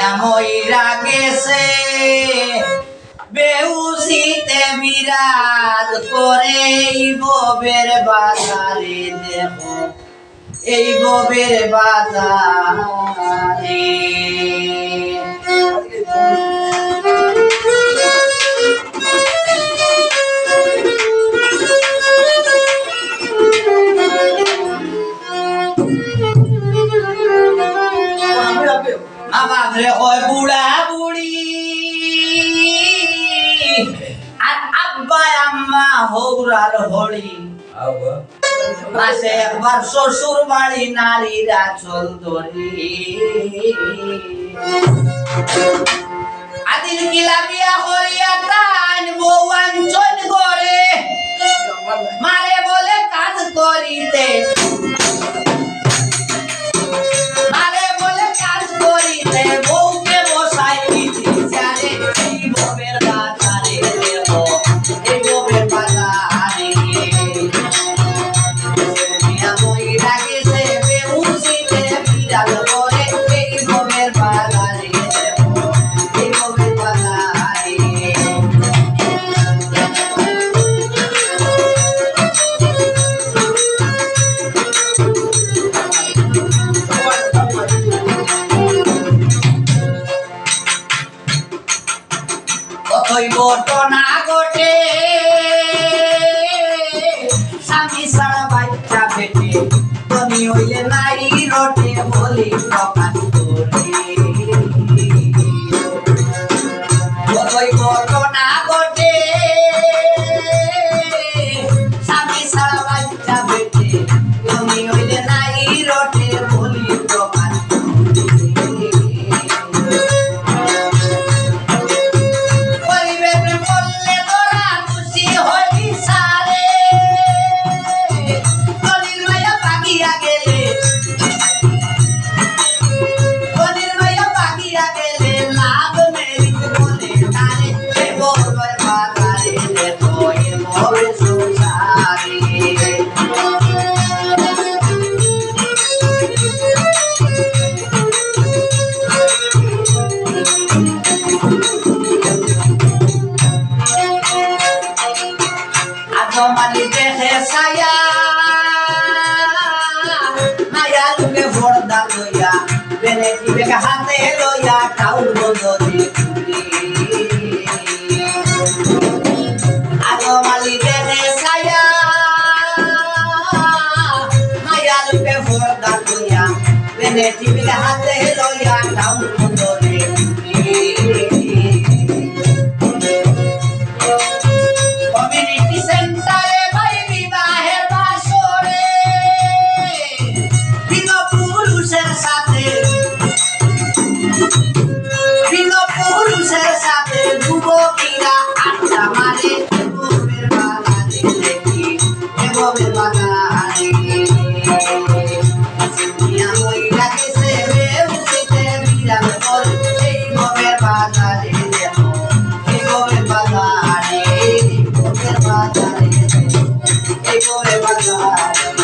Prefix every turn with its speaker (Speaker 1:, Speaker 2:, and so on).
Speaker 1: মিয়া মইরা গেছে। বেউসিতে বিরাজ করে এই ববের বাজারে দেখো এই ববের বাজারে। আমাদের হয় বুড়া বুড়ি। আর আব্বা আম্মা হৌরার হরি। মাসে একবার শ্বশুর বাড়ি নারীরা চল ধরি আদিল কিলা বিয়া করিয়া ঘটনা ঘটে। স্বামী সারা বাচ্চা পেটে তুমি হইলে নারী রটে বলি প্রকাশ। ভরদা লইয়া, বেলে টিপে হাতে লইয়া কাউল বদলে ঘুরে আগমালি দেখে ছায়া, মায়া লোকে ভরদা লইয়া বেনেটি বেগা হাতে জীবনে বাঁচায়